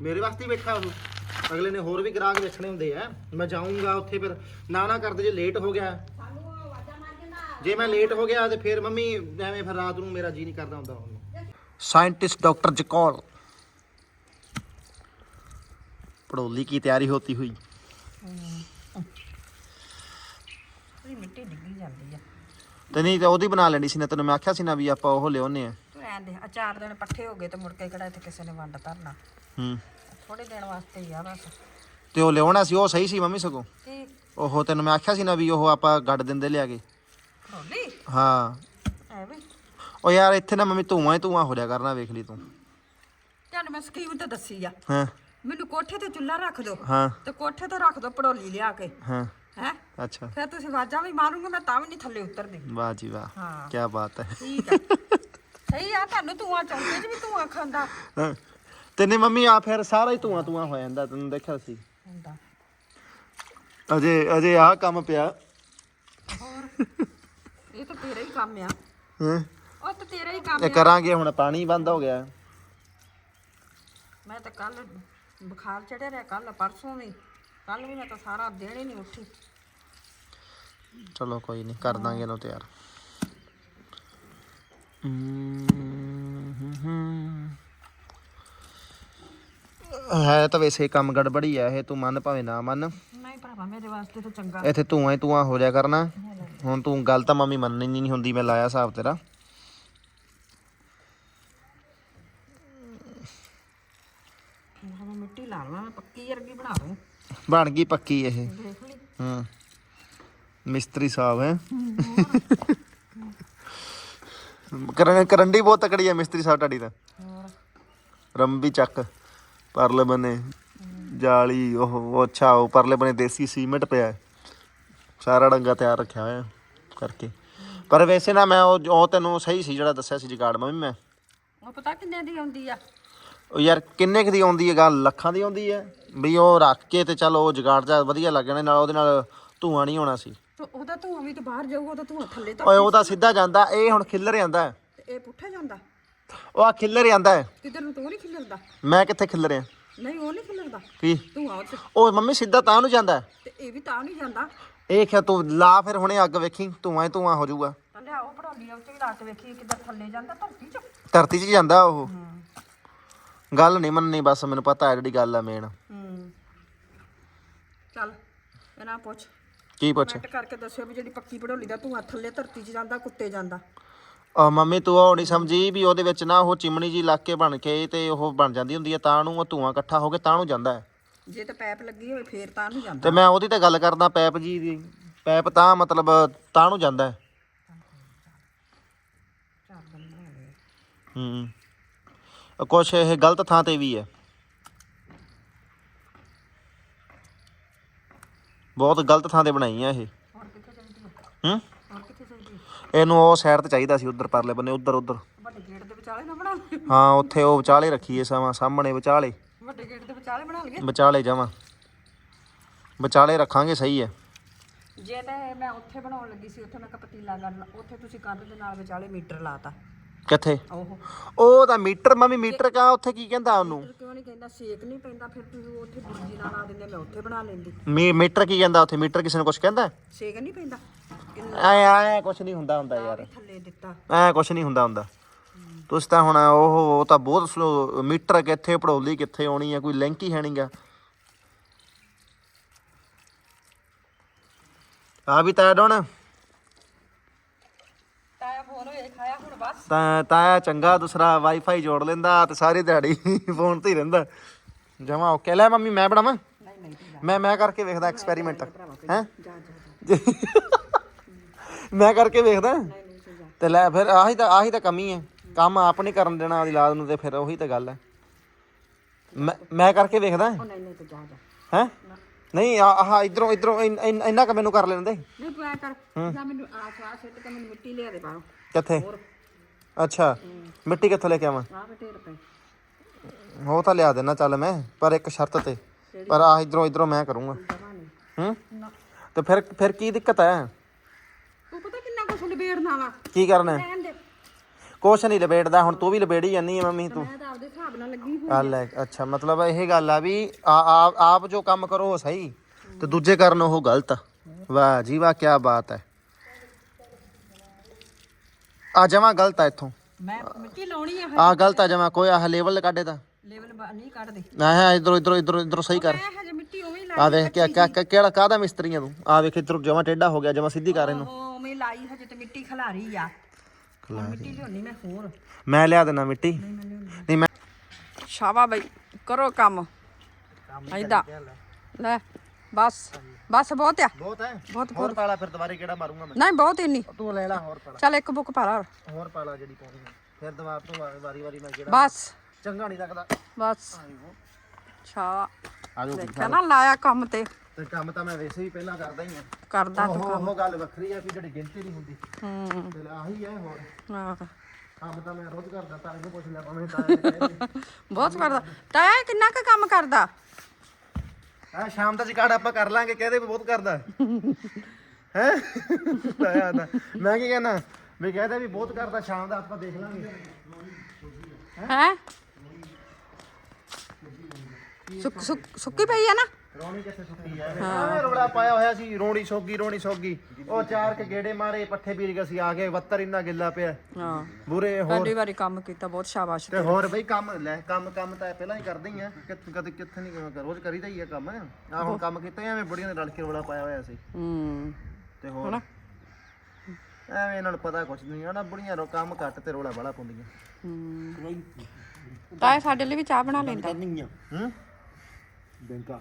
ਮੇਰੇ ਵਾਸਤੇ ਹੀ ਬੈਠਾ ਉਹ ਅਗਲੇ ਨੇ ਹੋਰ ਵੀ ਗ੍ਰਾਹਕ ਵੇਚਣੇ ਹੁੰਦੇ ਆ ਮੈਂ ਜਾਊਂਗਾ ਉੱਥੇ ਫਿਰ ਨਾ ਨਾ ਕਰਦੇ ਜੇ ਲੇਟ ਹੋ ਗਿਆ ਜੇ ਮੈਂ ਲੇਟ ਹੋ ਗਿਆ ਤੇ ਫਿਰ ਮੰਮੀ ਐਵੇਂ ਫਿਰ ਰਾਤ ਨੂੰ ਮੇਰਾ ਜੀ ਨਹੀਂ ਕਰਦਾ ਹੁੰਦਾ ਹੁਣ ਸਾਇੰਟਿਸਟ ਡਾਕਟਰ ਜਕੌਲ पड़ोली की तैयारी होती हुई ਥੋੜੀ ਮਿੱਟੀ ਡਿੱਗੀ ਜਾਂਦੀ ਆ ਤੇ ਨਹੀਂ ਤੇ ਉਹਦੀ ਬਣਾ ਲੈਣੀ ਸੀ ਨਾ ਤੈਨੂੰ ਮੈਂ ਆਖਿਆ ਸੀ ਨਾ ਵੀ ਆਪਾਂ ਉਹ ਲਿਆਉਨੇ ਆ ਤੂੰ ਐਂ ਦੇ ਅਚਾਰ ਦਿਨ ਪੱਠੇ ਹੋ ਗਏ ਤੇ ਮੁੜ ਕੇ ਕਿਹੜਾ ਇੱਥੇ ਕਿਸੇ ਨੇ ਵੰਡ ਧਰਨਾ। ਹੂੰ। ਥੋੜੇ ਦਿਨ ਵਾਸਤੇ ਹੀ ਆ ਬਸ। ਤੇ ਉਹ ਲਿਆਉਣਾ ਸੀ ਉਹ ਸਹੀ ਸੀ ਮੰਮੀ ਸਗੋਂ? ਕੀ? ਉਹ ਤੈਨੂੰ ਮੈਂ ਆਖਿਆ ਸੀ ਨਾ ਵੀ ਉਹ ਆਪਾਂ ਗੱਡ ਦਿੰਦੇ ਲਿਆ ਕੇ ਹਾਂ। ਉਹ ਯਾਰ ਇੱਥੇ ਨਾ ਮੰਮੀ ਧੂਆਂ ਹੀ ਧੂਆਂ ਹੋ ਜਾ ਕਰਨਾ ਵੇਖ ਲਈ ਤੂੰ। ਤੁਹਾਨੂੰ ਮੈਂ ਸਕੀਮ ਤਾਂ ਦੱਸੀ ਆ। ਹਾਂ। ਮੈਨੂੰ ਕੋਠੇ ਤੇ ਚੁੱਲ੍ਹਾ ਰੱਖ ਦਿਓ ਹਾਂ। ਤੇ ਕੋਠੇ ਤੇ ਰੱਖ ਦਿਓ ਪੜੋਲੀ ਲਿਆ ਕੇ। ਹਾਂ। ਹੈ? ਅੱਛਾ। ਫਿਰ ਤੁਸੀਂ ਆਵਾਜ਼ਾਂ ਵੀ ਮਾਰੂਗੇ ਮੈਂ ਤਾਂ ਵੀ ਨਹੀਂ ਥੱਲੇ ਉਤਰਦੀ। ਵਾਹ ਜੀ ਵਾਹ ਹਾਂ। ਕੀ ਬਾਤ ਹੈ। ਠੀਕ ਆ ਸਹੀ ਆ ਤੁਹਾਨੂੰ ਧੂਆਂ ਚੌਂਕੇ 'ਚ ਵੀ ਧੂਆਂ ਖਾਂਦਾ। ਹਾਂ। ਤੇ ਨਹੀਂ ਮੰਮੀ ਆ ਫਿਰ ਸਾਰਾ ਹੀ ਧੂਆਂ ਧੂਆਂ ਹੋ ਜਾਂਦਾ ਤੈਨੂੰ ਦੇਖਿਆ ਸੀ। ਹੁੰਦਾ। ਅਜੇ ਅਜੇ ਆਹ ਕੰਮ ਪਿਆ। ਹੋਰ? ਇਹ ਤਾਂ ਤੇਰਾ ਹੀ ਕੰਮ ਆ। ਹਾਂ। ਉਹ ਤਾਂ ਤੇਰਾ ਹੀ ਕੰਮ ਇਹ ਆ। ਕਰਾਂਗੇ ਹੁਣ ਪਾਣੀ ਬੰਦ ਹੋ ਗਿਆ। ਮੈਂ ਤਾਂ ਕੱਲ ਬੁਖਾਰ ਚੜਿਆ ਰਿਹਾ ਕੱਲ ਪਰਸੋਂ ਵੀ। ਕੱਲ ਵੀ ਮੈਂ ਤਾਂ ਸਾਰਾ ਦਿਨ ਹੀ ਨਹੀਂ ਉੱਠੀ। ਚਲੋ ਕੋਈ ਨਹੀਂ ਕਰ ਦਾਂਗੇ ਇਹਨੂੰ ਤਿਆਰ। ਹੈ ਤਾਂ ਵੈਸੇ ਕੰਮ ਗੜਬੜੀ ਆ ਇਹ ਤੂੰ ਮੰਨ ਭਾਵੇਂ ਨਾ ਮੰਨ। ਨਹੀਂ ਭਰਾਵਾ ਮੇਰੇ ਵਾਸਤੇ ਤਾਂ ਚੰਗਾ। ਇੱਥੇ ਧੂਆਂ ਹੀ ਧੂਆਂ ਹੋ ਜਾ ਕਰਨਾ। ਹੁਣ ਤੂੰ ਗੱਲ ਤਾਂ ਮੰਮੀ ਮੰਨਣੀ ਨਹੀਂ ਹੁੰਦੀ ਮੈਂ ਲਾਇਆ ਹਿਸਾਬ ਤੇਰਾ। ਮਿੱਟੀ ਲਾ ਮੈਂ ਪੱਕੀ ਵਰਗੀ ਬਣਾ ਲਵਾਂ ਬਣ ਗਈ ਪੱਕੀ ਇਹ। ਦੇਖ ਮਿਸਤਰੀ ਸਾਹਿਬ ਹੈ। ਕਰਨ ਕਰੰਡੀ ਬਹੁਤ ਤਕੜੀ ਹੈ ਮਿਸਤਰੀ ਸਾਹਿਬ ਤੁਹਾਡੀ ਤਾਂ। ਰੰਬੀ ਚੱਕ, ਪਰਲੇ ਬੰਨੇ ਜਾਲੀ, ਉਹ ਉਹ ਅੱਛਾ, ਉਹ ਪਰਲੇ ਬੰਨੇ ਦੇਸੀ ਸੀਮੈਂਟ ਪਿਆ ਸਾਰਾ ਡੰਗਾ ਤਿਆਰ ਰੱਖਿਆ ਹੋਇਆ ਕਰਕੇ। ਪਰ ਵੈਸੇ ਨਾ ਮੈਂ ਉਹ ਉਹ ਤੈਨੂੰ ਸਹੀ ਸੀ ਜਿਹੜਾ ਦੱਸਿਆ ਸੀ ਜਗਾੜ, ਮੰਮੀ ਮੈਂ। ਪਤਾ ਕਿੰਨੇ ਦੀ ਆਉਂਦੀ ਆ? ਉਹ ਯਾਰ ਕਿੰਨੇ ਕੁ ਦੀ ਆਉਂਦੀ ਹੈ ਗੱਲ? ਲੱਖਾਂ ਦੀ ਆਉਂਦੀ ਹੈ? ਵੀ ਉਹ ਰੱਖ ਕੇ ਤੇ ਚੱਲ ਉਹ ਜਗਾੜ ਜਾ ਵਧੀਆ ਲੱਗਣਾ ਨਾਲ ਉਹਦੇ ਨਾਲ ਧੂਆਂ ਨਹੀਂ ਹੋਣਾ ਸੀ। ਤੇ ਉਹਦਾ ਧੂਆਂ ਵੀ ਤਾਂ ਬਾਹਰ ਜਾਊਗਾ ਉਹਦਾ ਧੂਆਂ ਥੱਲੇ ਤਾਂ ਓਏ ਉਹ ਤਾਂ ਸਿੱਧਾ ਜਾਂਦਾ ਇਹ ਹੁਣ ਖਿੱਲਰ ਜਾਂਦਾ। ਹੈ। ਤੇ ਇਹ ਪੁੱਠਾ ਜਾਂਦਾ? ਉਹ ਆ ਖਿੱਲਰ ਜਾਂਦਾ ਹੈ। ਕਿਧਰ ਨੂੰ ਤੂੰ ਨਹੀਂ ਖਿਲਰਦਾ? ਮੈਂ ਕਿੱਥੇ ਖਿੱਲਰਿਆ ਨਹੀਂ ਉਹ ਨਹੀਂ ਖਿਲਰਦਾ। ਕੀ? ਧੂਆਂ ਉਹ ਮੰਮੀ ਸਿੱਧਾ ਤਾਂ ਨੂੰ ਜਾਂਦਾ ਹੈ। ਤੇ ਇਹ ਵੀ ਤਾਂ ਨਹੀਂ ਜਾਂਦਾ। ਇਹ ਖਿਆ ਤੂੰ ਲਾ ਫਿਰ ਹੁਣੇ ਅੱਗ ਵੇਖੀ ਧੂਆਂ ਹੀ ਧੂਆਂ ਹੋ ਜਾਊਗਾ। ਤਾਂ ਲਿਆਓ 'ਚ ਵੀ ਲਾ ਕੇ ਵੇਖੀ ਕਿੱਧਰ ਥੱਲੇ ਜਾਂਦਾ ਧਰਤੀ 'ਚ। ਧਰਤੀ 'ਚ ਜਾਂਦਾ ਉਹ। ਗੱਲ ਨਹੀਂ ਮੰਨਣੀ ਬਸ ਮੈਨੂੰ ਪਤਾ ਹੈ ਜਿਹੜੀ ਗੱਲ ਆ ਮੇਨ ਹੂੰ। ਚੱਲ ਇਹਨਾਂ ਪੁੱਛ। ਕੀ ਪੁੱਛ? ਕਮੈਂਟ ਕਰਕੇ ਦੱਸਿਓ ਵੀ ਜਿਹੜੀ ਪੱਕੀ ਪੜੋਲੀ ਦਾ ਧੂਆਂ ਥੱਲੇ ਧਰਤੀ 'ਚ ਜਾਂਦਾ ਕੁੱਤੇ ਜਾਂਦਾ। ਆ ਮੰਮੀ ਤੂੰ ਉਹ ਨਹੀਂ ਸਮਝੀ ਵੀ ਉਹਦੇ ਵਿੱਚ ਨਾ ਉਹ ਚਿਮਣੀ ਜੀ ਲੱਗ ਕੇ ਬਣ ਕੇ ਤੇ ਉਹ ਬਣ ਜਾਂਦੀ ਹੁੰਦੀ ਹੈ ਤਾਂ ਨੂੰ ਉਹ ਧੂਆਂ ਇਕੱਠਾ ਹੋ ਕੇ ਤਾਂ ਨੂੰ ਜਾਂਦਾ ਹੈ। ਜੇ ਤੇ ਪੈਪ ਲੱਗੀ ਹੋਵੇ ਫੇਰ ਤਾਂ ਨਹੀਂ ਜਾਂਦਾ। ਤੇ ਮੈਂ ਉਹਦੀ ਤਾਂ ਗੱਲ ਕਰਦਾ ਪੈਪ ਜੀ ਦੀ ਪੈਪ ਤਾਂ ਮਤਲਬ ਤਾਂ ਨੂੰ ਜਾਂਦਾ ਹੂੰ। ਕੁਛ ਇਹ ਗਲਤ ਥਾਂ ਤੇ ਵੀ ਹੈ। ਬਹੁਤ ਗਲਤ ਥਾਂ ਤੇ ਬਣਾਈ ਆ ਇਹ। ਹੈ? ਇਹਨੂੰ ਉਹ ਸਾਈਡ ਤੇ ਚਾਹੀਦਾ ਸੀ ਉਧਰ ਪਰਲੇ ਬੰਨੇ ਉਧਰ ਉਧਰ। ਵੱਡੇ ਗੇਟ ਦੇ ਵਿਚਾਲੇ ਨਾ ਬਣਾ ਲਈਏ। ਹਾਂ ਉੱਥੇ ਉਹ ਵਿਚਾਲੇ ਰੱਖੀਏ ਸਮਾਂ ਸਾਹਮਣੇ ਵਿਚਾਲੇ। ਵੱਡੇ ਗੇਟ ਦੇ ਵਿਚਾਲੇ ਬਣਾ ਲਈਏ। ਵਿਚਾਲੇ ਜਾਵਾਂ। ਵਿਚਾਲੇ ਰੱਖਾਂਗੇ ਸਹੀ ਹੈ। ਜੇ ਤੇ ਮੈਂ ਉੱਥੇ ਬਣਾਉਣ ਲੱਗੀ ਸੀ ਉੱਥੇ ਮੈਂ ਕਿਹਾ ਪਤੀਲਾ ਕਰ ਲਾ ਉੱਥੇ ਤੁਸੀਂ ਕੰਧ ਦੇ ਨਾਲ ਵਿਚਾਲੇ ਮੀਟਰ ਲਾਤਾ। ਕਿੱਥੇ? ਉਹ ਉਹ ਤਾਂ ਮੀਟਰ ਮੰਮੀ ਮੀਟਰ ਕਾ ਉੱਥੇ ਕੀ ਕਹਿੰਦਾ ਉਹਨੂੰ? ਮੀਟਰ ਕਿਉਂ ਨਹੀਂ ਕਹਿੰਦਾ? ਸੇਕ ਨਹੀਂ ਪੈਂਦਾ ਫਿਰ ਤੁਸੀਂ ਉੱਥੇ ਬੁਰਜੀ ਨਾਲ ਲਾ ਦਿੰਦੇ ਮੈਂ ਉੱਥੇ ਬਣਾ ਲੈਂਦੀ। ਮੀ ਮੀਟਰ ਕੀ ਕਹਿੰਦਾ ਉੱਥੇ? ਮੀਟਰ ਕਿਸੇ ਨੂੰ ਕੁਝ ਕਹਿੰਦਾ? ਸੇਕ ਨਹੀਂ ਪੈਂਦਾ। ਕਿੰਨਾ ਐ ਐ ਕੁਝ ਨਹੀਂ ਹੁੰਦਾ ਹੁੰਦਾ ਯਾਰ। ਵੀ ਥੱਲੇ ਦਿੱਤਾ। ਐ ਕੁਝ ਨਹੀਂ ਹੁੰਦਾ ਹੁੰਦਾ। ਤੁਸੀਂ ਤਾਂ ਹੁਣ ਉਹ ਉਹ ਤਾਂ ਬਹੁਤ ਸਲੋ ਮੀਟਰ ਕਿੱਥੇ ਪੜੋਲੀ ਕਿੱਥੇ ਆਉਣੀ ਆ ਕੋਈ ਲਿੰਕ ਹੀ ਹੈ ਨਹੀਂਗਾ ਆ ਵੀ ਤਾਂ ਡੋਣ ਤਾਇਆ ਫੋਨ ਹੋਏ ਖਾਇਆ ਹੁਣ ਬਸ ਤਾਂ ਤਾਂ ਚੰਗਾ ਦੂਸਰਾ ਵਾਈਫਾਈ ਜੋੜ ਲੈਂਦਾ ਤੇ ਸਾਰੀ ਦਿਹਾੜੀ ਫੋਨ ਤੇ ਹੀ ਰਹਿੰਦਾ। ਜਮਾ ਓਕੇ ਲੈ ਮੰਮੀ ਮੈਂ ਬਣਾਵਾਂ? ਮੈਂ ਮੈਂ ਕਰਕੇ ਵੇਖਦਾ ਐਕਸਪੈਰੀਮੈਂਟ ਹੈ। ਮੈਂ ਕਰਕੇ ਵੇਖਦਾ। ਤੂੰ ਲੈ ਫਿਰ ਆਹੀ ਤਾਂ ਆਹੀ ਤਾਂ ਕਮੀ ਹੈ। ਕੰਮ ਆਪ ਨਹੀਂ ਕਰਨ ਦੇਣਾ ਆਦੀ ਲਾਦ ਨੂੰ ਤੇ ਫਿਰ ਉਹੀ ਤਾਂ ਗੱਲ ਹੈ। ਮੈਂ ਕਰਕੇ ਵੇਖਦਾ। ਹੈ? ਨਹੀਂ ਆਹ ਇਧਰੋਂ ਇਧਰੋਂ ਇੰਨਾ ਕ ਮੈਨੂੰ ਕਰ ਲੈਂਦੇ। ਨਹੀਂ ਤੂੰ ਐ ਕਰ। ਜਾਂ ਮੈਨੂੰ ਆ ਸਵਾਹ ਸਿੱਟ ਕੇ ਮੈਨੂੰ ਮਿੱਟੀ ਲਿਆ ਦੇ ਬਾਹਰੋਂ। ਕਿੱਥੇ? ਅੱਛਾ। ਮਿੱਟੀ ਕਿੱਥੋਂ ਲੈ ਕੇ ਆਵਾਂ? ਆਹ ਬਟੇਰ ਪਏ ਉਹ ਤਾਂ ਲਿਆ ਦੇਣਾ ਚੱਲ ਮੈਂ ਪਰ ਇੱਕ ਸ਼ਰਤ ਤੇ। ਪਰ ਆ ਇਧਰੋਂ ਇਧਰੋਂ ਮੈਂ ਕਰੂੰਗਾ। ਜਮਾ ਨਹੀਂ। ਹੂੰ? ਨਾ। ਤੇ ਫਿਰ ਫਿਰ ਕੀ ਦਿੱਕਤ ਹੈ? ਤੂੰ ਪਤਾ ਕਿੰਨਾ ਕੁਛ ਲਬੇੜਨਾ ਵਾ? ਕੀ ਕਰਨਾ ਹੈ? ਕਹਿਣ ਦੇ। ਕੁਛ ਨਹੀਂ ਲਪੇਟਦਾ ਹੁਣ ਤੂੰ ਵੀ ਲਪੇੜੀ ਜਾਂਦੀ ਹੈ ਮੰਮੀ ਤੂੰ ਮੈਂ ਤਾਂ ਆਪਦੇ ਹਿਸਾਬ ਨਾਲ ਲੱਗੀ ਹੋਈ ਆ। ਲੈ ਅੱਛਾ ਮਤਲਬ ਇਹ ਗੱਲ ਆ ਵੀ ਆ- ਆਪ ਆਪ ਜੋ ਕੰਮ ਕਰੋ ਉਹ ਸਹੀ ਤੇ ਦੂਜੇ ਕਰਨ ਉਹ ਗਲਤ। ਵਾਹ ਜੀ ਵਾਹ ਕੀ ਬਾਤ ਹੈ। ਆ ਜਮਾ ਗਲਤ ਆ ਇੱਥੋਂ। ਮੈਂ ਮਿੱਟੀ ਲਾਉਣੀ ਆ ਆ ਗਲਤ ਆ ਜਮਾ ਕੋਈ ਆਹ ਲੈਵਲ ਕੱਢੇ ਤਾਂ। ਲੈਵਲ ਨਹੀਂ ਕੱਢਦੇ। ਨਾ ਹੈ ਇਧਰੋਂ ਇਧਰੋਂ ਇਧਰੋਂ ਇਧਰੋਂ ਸਹੀ ਕਰ। ਮੈਂ ਹਜੇ ਮਿੱਟੀ ਉਵੇਂ ਹੀ ਆ ਵੇਖ ਕਿ ਕਿ- ਕਿਹੜਾ ਕਾਹਦਾ ਮਿਸਤਰੀ ਆ ਤੂੰ? ਆ ਵੇਖ ਇਧਰੋਂ ਜਮਾ ਟੇਢਾ ਹੋ ਗਿਆ ਜਮਾ ਸਿੱਧੀ ਕਰ ਇਹਨੂੰ। ਉਹ ਉਵੇਂ ਹੀ ਲਾਈ ਹਜੇ ਤੇ ਮਿੱਟੀ ਖਲਾਰੀ ਆ। ਹੁਣ ਮਿੱਟੀ ਲਿਆਉਣੀ ਮੈਂ ਹੋਰ। ਮੈਂ ਲਿਆ ਦੇਣਾ ਮਿੱਟੀ। ਨਹੀਂ ਮੈਂ ਸ਼ਾਬਾ ਬਈ ਕਰੋ ਕੰਮ। ਐਦਾਂ ਲੈ ਬਸ। ਬਸ ਬਹੁਤ ਆ। ਬਹੁਤ ਹੈ? ਬਹੁਤ ਹੋਰ ਪਾਲਾ ਫਿਰ ਦੁਬਾਰੇ ਕਿਹੜਾ ਮਾਰੂੰਗਾ ਮੈਂ? ਨਹੀਂ ਬਹੁਤ ਹੀ ਨਹੀਂ ਤੂੰ ਲੈ ਲੈ ਹੋਰ ਪਾਲਾ। ਚੱਲ ਇੱਕ ਬੁੱਕ ਪਾ ਲਾ ਹੋਰ ਪਾਲਾ ਜਿਹੜੀ ਪਾਉਣੀ ਹੈ ਫਿਰ ਦੁਬਾਰਾ ਤੋਂ ਵਾਰੀ ਵਾਰੀ ਮੈਂ ਜਿਹੜਾ ਬਸ। ਚੰਗਾ ਨਹੀਂ ਲੱਗਦਾ। ਬਸ। ਛਾ ਆ ਜਾਓ ਦੇਖਿਆ ਨਾ ਲਾਇਆ ਕੰਮ ਤੇ। ਤੇ ਕੰਮ ਤਾਂ ਮੈਂ ਵੈਸੇ ਵੀ ਪਹਿਲਾਂ ਕਰਦਾ ਹੀ ਆ। ਕਰਦਾ ਤੂੰ ਉਹ ਗੱਲ ਵੱਖਰੀ ਆ ਵੀ ਜਿਹੜੀ ਗਿਣਤੀ ਨਹੀਂ ਹੁੰਦੀ। ਹੂੰ। ਤੇ ਆਹੀ ਹੈ ਹੋਰ। ਹਾਂ ਕੰਮ ਤਾਂ ਮੈਂ ਰੋਜ਼ ਕਰਦਾ ਤਾਂ ਇਹਨੂੰ ਪੁੱਛ ਲਿਆ ਭਾਵੇਂ ਤਾਂ। ਬਹੁਤ ਕਰਦਾ। ਤਾਇਆ ਕਿੰਨਾ ਕੁ ਕੰਮ ਕਰਦਾ? ਆ ਸ਼ਾਮ ਦਾ ਜਿਕਾੜ ਆਪਾਂ ਕਰ ਲਾਂਗੇ, ਕਹਦੇ ਵੀ ਬਹੁਤ ਕਰਦਾ। ਹੈ? ਆਇਆ ਨਾ ਮੈਂ ਕੀ ਕਹਿੰਦਾ ਵੀ ਕਹਦੇ ਵੀ ਬਹੁਤ ਕਰਦਾ, ਸ਼ਾਮ ਦਾ ਆਪਾਂ ਦੇਖ ਲਾਂਗੇ। ਹੈ? ਸੁੱਕ ਸੁੱਕ ਸੁੱਕੀ ਪਈ ਆ ਨਾ? ਰੋਣੀ ਕਿੱਥੇ ਸੁੱਕੀ ਐ ਐਵੇਂ ਰੋੜਾ ਪਾਇਆ ਹੋਇਆ ਸੀ ਰੋਣੀ ਸੋਗੀ ਰੋਣੀ ਸੋਗੀ। ਉਹ ਚਾਰ ਕੇ ਗੇੜੇ ਮਾਰੇ ਪੱਠੇ ਬੀਜ ਗਏ ਸੀ ਆ ਕੇ ਵੱਤਰ ਇੰਨਾ ਗਿੱਲਾ ਪਿਆ। ਹਾਂ। ਬੁਰੇ ਹੋਰ ਪਹਿਲੀ ਵਾਰੀ ਕੰਮ ਕੀਤਾ ਬਹੁਤ ਸ਼ਾਬਾਸ਼ ਤੇ ਹੋਰ ਬਈ ਕੰਮ ਲੈ ਕੰਮ ਕੰਮ ਤਾਂ ਪਹਿਲਾਂ ਹੀ ਕਰਦੇ ਹੀ ਆ। ਕਿ- ਕਦੇ ਕਿੱਥੇ ਨਹੀਂ ਕੰਮ ਰੋਜ਼ ਕਰੀਦਾ ਹੀ ਆ ਕੰਮ। ਆ ਹੁਣ ਕੰਮ ਕੀਤਾ ਹੀ ਐਵੇਂ ਬੁੜੀਆਂ ਨੇ ਰਲ ਕੇ ਰੋਲਾ ਪਾਇਆ ਹੋਇਆ ਸੀ। ਹੂੰ। ਤੇ ਹੋਰ? ਐਵੇਂ ਇਹਨਾਂ ਨੂੰ ਪਤਾ ਕੁਛ ਨਹੀਂ ਆ ਨਾ ਬੁੜੀਆਂ ਰੋ ਕੰਮ ਘੱਟ ਤੇ ਰੋਲਾ ਬੜਾ ਪਾਉਂਦੀਆਂ। ਹੂੰ। ਤਾਇਆ ਸਾਡੇ ਲਈ ਵੀ ਚਾਹ ਬਣਾ ਲੈਂਦਾ। ਹੂੰ? ਬੈਂਕਾਂ।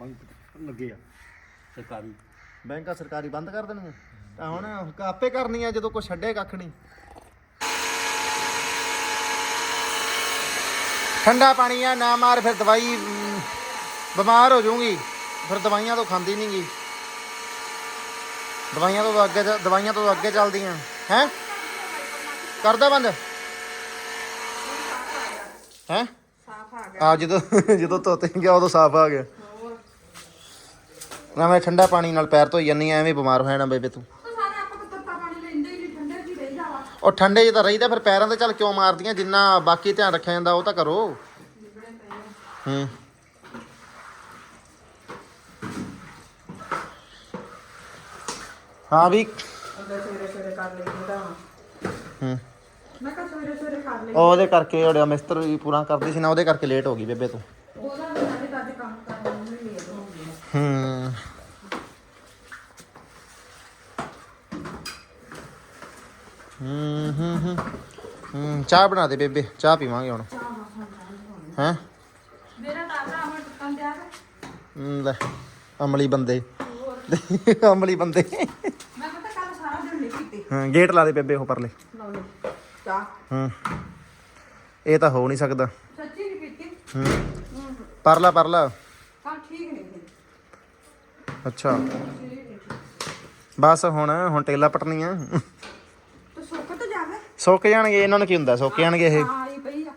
ਬੈਂਕ ਲੱਗੇ ਆ। ਸਰਕਾਰੀ। ਬੈਂਕਾਂ ਸਰਕਾਰੀ ਬੰਦ ਕਰ ਦੇਣੀਆਂ ਤਾਂ ਹੁਣ ਆਪੇ ਕਰਨੀ ਆ ਜਦੋਂ ਕੋਈ ਛੱਡੇ ਕੱਖ ਨਹੀਂ ਠੰਡਾ ਪਾਣੀ ਆ ਨਾ ਮਾਰ ਫਿਰ ਦਵਾਈ ਬਿਮਾਰ ਹੋ ਜਾਊਂਗੀ। ਫਿਰ ਦਵਾਈਆਂ ਤੋਂ ਖਾਂਦੀ ਨਹੀਂਗੀ ਦਵਾਈਆਂ ਤੋਂ ਅੱਗੇ ਦਵਾਈਆਂ ਤੋਂ ਅੱਗੇ ਚੱਲਦੀਆਂ। ਹੈ? ਕਰਦਾ ਬੰਦ? ਹੈ? ਸਾਫ਼ ਆ ਗਿਆ। ਆ ਜਦੋਂ ਜਦੋਂ ਧੋਤੇ ਗਿਆ ਉਦੋਂ ਸਾਫ਼ ਆ ਗਿਆ। ਨਾ ਮੈਂ ਠੰਡਾ ਪਾਣੀ ਨਾਲ ਪੈਰ ਧੋਈ ਜਾਂਦੀ ਆ, ਐਵੇਂ ਬਿਮਾਰ ਹੋ ਜਾਣਾ ਬੇਬੇ ਤੂੰ। ਸਾਰੇ ਆਪਾਂ ਤਾਂ ਤੱਤਾ ਪਾਣੀ ਲੈਂਦੇ ਹੀ ਨਹੀਂ ਠੰਡੇ ਜੀ ਰਹਿਦਾ ਵਾ। ਉਹ ਠੰਡੇ 'ਚ ਤਾਂ ਰਹੀਦਾ ਫਿਰ ਪੈਰਾਂ ਤੇ ਚੱਲ ਕਿਉਂ ਮਾਰਦੀਆਂ ਜਿੰਨਾ ਬਾਕੀ ਧਿਆਨ ਰੱਖਿਆ ਜਾਂਦਾ ਉਹ ਤਾਂ ਕਰੋ। ਹੂੰ। ਹਾਂ ਵੀ। ਉਹਦੇ ਸਵੇਰੇ ਸਵੇਰੇ ਕਰ ਲੈਂਦਾ ਹੂੰ। ਮੈਂ ਕਿਹਾ ਸਵੇਰੇ ਸਵੇਰੇ ਕਰ ਲੈ ਉਹਦੇ ਕਰਕੇ ਉਹਦਾ ਮਿਸਤਰ ਵੀ ਪੂਰਾ ਕਰਦੀ ਸੀ ਨਾ ਉਹਦੇ ਕਰਕੇ ਲੇਟ ਹੋ ਗਈ ਬੇਬੇ ਤੂੰ। ਉਹਦਾ ਵੀ ਸਾਡੇ ਤਾਂ ਅੱਜ ਕੰਮ ਕਰਨ ਨੂੰ ਨਹੀਂ ਲੇਟ ਹੋ ਗਿਆ ਹੂੰ ਹੂੰ। ਹੂੰ ਚਾਹ ਬਣਾ ਦੇ ਬੇਬੇ ਚਾਹ ਪੀਵਾਂਗੇ ਹੁਣ। ਹੈਂ? ਮੇਰਾ ਤਾਂ ਆਪਣਾ ਹੁਣ ਟੁੱਟਣ ਦਿਆ ਹੂੰ, ਲੈ ਅਮਲੀ ਬੰਦੇ। ਅਮਲੀ ਬੰਦੇ। ਮੈਂ ਪਤਾ ਕੱਲ ਸਾਰਾ ਦਿਨ ਨਹੀਂ ਪੀਤੀ। ਹਾਂ ਗੇਟ ਲਾ ਦੇ ਬੇਬੇ ਉਹ ਪਰਲੇ। ਲਓ ਲੈ ਚਾਹ। ਹੂੰ ਇਹ ਤਾਂ ਹੋ ਨਹੀਂ ਸਕਦਾ। ਸੱਚੀ ਨਹੀਂ ਪੀਤੀ। ਹੂੰ ਪਰਲਾ ਪਰਲਾ। ਕੱਲ ਠੀਕ ਨਹੀਂ ਅੱਛਾ। ਬਸ ਹੁਣ ਹੁਣ ਟੇਲਾ ਤੇ ਤਾਂ ਜਾਵੇ ਸੁੱਕ ਜਾਣਗੇ ਇਹਨਾਂ ਨੂੰ ਕੀ ਹੁੰਦਾ? ਸੁੱਕ ਜਾਣਗੇ ਇਹ। ਪਈ ਆ।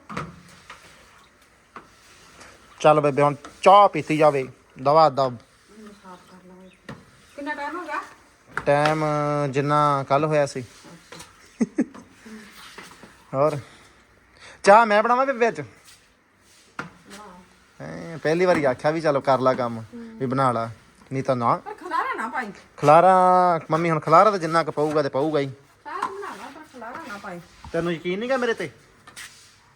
ਚੱਲ ਬੇਬੇ ਹੁਣ ਚਾਹ ਪੀਤੀ ਜਾਵੇ। ਦਵਾ ਦਬ ਕਿੰਨਾ ਟਾਈਮ ਹੋ ਗਿਆ? ਟਾਈਮ ਜਿੰਨਾ ਕੱਲ ਹੋਇਆ ਸੀ। ਹੋਰ? ਚਾਹ ਮੈਂ ਬਣਾਵਾਂ ਬੇਬੇ ਚ ਹੈਂ, ਪਹਿਲੀ ਵਾਰੀ ਆਖਿਆ ਵੀ ਚਲੋ ਕਰ ਲਾ ਕੰਮ ਵੀ ਬਣਾ ਲਾ। ਨਹੀਂ ਤਾਂ ਨਾ। ਪਰ ਖਲਾਰਾ ਨਾ ਪਾਈ। ਖਲਾਰਾ ਮੰਮੀ ਹੁਣ ਖਲਾਰਾ ਤਾਂ ਜਿੰਨਾ ਕੁ ਪਊਗਾ ਤੇ ਪਊਗਾ ਹੀ ਚਾਹ ਬਣਾ ਲਾ ਪਰ ਖਲਾਰਾ ਨਾ ਪਾਈ ਤੈਨੂੰ ਯਕੀਨ ਨਹੀਂਗਾ ਮੇਰੇ ਤੇ?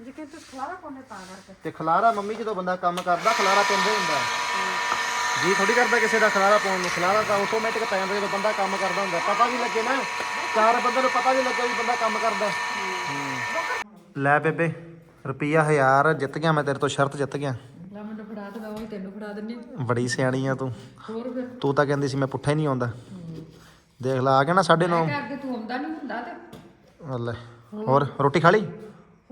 ਜੇ ਕਿ ਤੂੰ ਖਲਾਰਾ ਕੋਨੇ ਪਾ ਕਰਕੇ। ਤੇ ਖਲਾਰਾ ਮੰਮੀ ਜਦੋਂ ਬੰਦਾ ਕੰਮ ਕਰਦਾ ਖਲਾਰਾ ਪੈਂਦਾ ਹੀ ਹੁੰਦਾ। ਜੀ ਥੋੜੀ ਕਰਦਾ ਕਿਸੇ ਦਾ ਖਲਾਰਾ ਪਾਉਣ ਨੂੰ। ਖਲਾਰਾ ਤਾਂ ਆਟੋਮੈਟਿਕ ਪੈ ਜਾਂਦਾ ਜਦੋਂ ਬੰਦਾ ਕੰਮ ਕਰਦਾ ਹੁੰਦਾ। ਪਤਾ ਵੀ ਲੱਗੇ ਨਾ ਚਾਰ ਬੰਦੇ ਨੂੰ ਪਤਾ ਵੀ ਲੱਗੇ ਵੀ ਬੰਦਾ ਕੰਮ ਕਰਦਾ। ਹੂੰ। ਲੈ ਬੇਬੇ ਰੁਪਈਆ 1000 ਜਿੱਤ ਗਿਆ ਮੈਂ ਤੇਰੇ ਤੋਂ ਸ਼ਰਤ ਜਿੱਤ ਗਿਆ। ਲੈ ਮੈਨੂੰ ਫੜਾ ਦੇ ਉਹ ਤੈਨੂੰ ਫੜਾ ਦਿੰਨੀ ਬੜੀ ਸਿਆਣੀ ਆ ਤੂੰ। ਹੋਰ ਫਿਰ? ਤੂੰ ਤਾਂ ਕਹਿੰਦੀ ਸੀ ਮੈਂ ਪੁੱਠਾ ਹੀ ਨਹੀਂ ਆਉਂਦਾ। ਦੇਖ ਲਾ ਆ ਗਿਆ ਨਾ 9:30 ਕਿ ਅੱਗੇ ਤੂੰ ਆਉਂਦਾ ਨਹੀਂ ਹੁੰਦਾ ਤੇ। ਲੈ ਹੋਰ ਰੋਟੀ ਖਾ ਲਈ?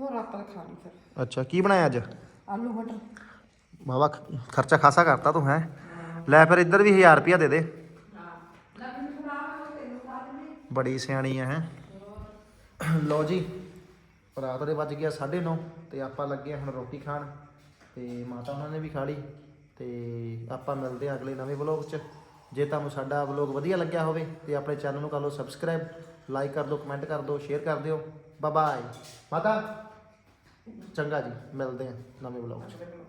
ਹੋਰ ਆਪਾਂ ਖਾ ਲਈ ਫਿਰ। ਅੱਛਾ ਕੀ ਬਣਾਇਆ ਅੱਜ? ਆਲੂ ਮਟਰ। ਬਾਬਾ ਖਰਚਾ ਖਾਸਾ ਕਰਤਾ ਤੂੰ ਹੈ? ਲੈ ਫਿਰ ਇੱਧਰ ਵੀ 1000 ਰੁਪਿਆ ਦੇ ਦੇ। ਬੜੀ ਸਿਆਣੀ ਹੈ ਹੈਂ। ਲਓ ਜੀ ਰਾਤ ਦੇ ਵੱਜ ਗਿਆ 9:30 ਤੇ ਆਪਾਂ ਲੱਗੇ ਹੁਣ ਰੋਟੀ ਖਾਣ। ਤੇ ਮਾਤਾ ਉਹਨਾਂ ਨੇ ਵੀ ਖਾ ਲਈ ਤੇ ਆਪਾਂ ਮਿਲਦੇ ਹਾਂ ਅਗਲੇ ਨਵੇਂ ਵਲੌਗ 'ਚ। ਜੇ ਤੁਹਾਨੂੰ ਸਾਡਾ ਵਲੌਗ ਵਧੀਆ ਲੱਗਿਆ ਹੋਵੇ ਤੇ ਆਪਣੇ ਚੈਨਲ ਨੂੰ ਕਰ ਲਓ ਸਬਸਕ੍ਰਾਈਬ ਲਾਈਕ ਕਰ ਦਿਓ ਕਮੈਂਟ ਕਰ ਦਿਓ ਸ਼ੇਅਰ ਕਰ ਦਿਓ। ਬਾਏ ਬਾਏ ਮਾਤਾ? ਚੰਗਾ ਜੀ ਮਿਲਦੇ ਹਾਂ ਨਵੇਂ ਵਲੌਗ 'ਚ।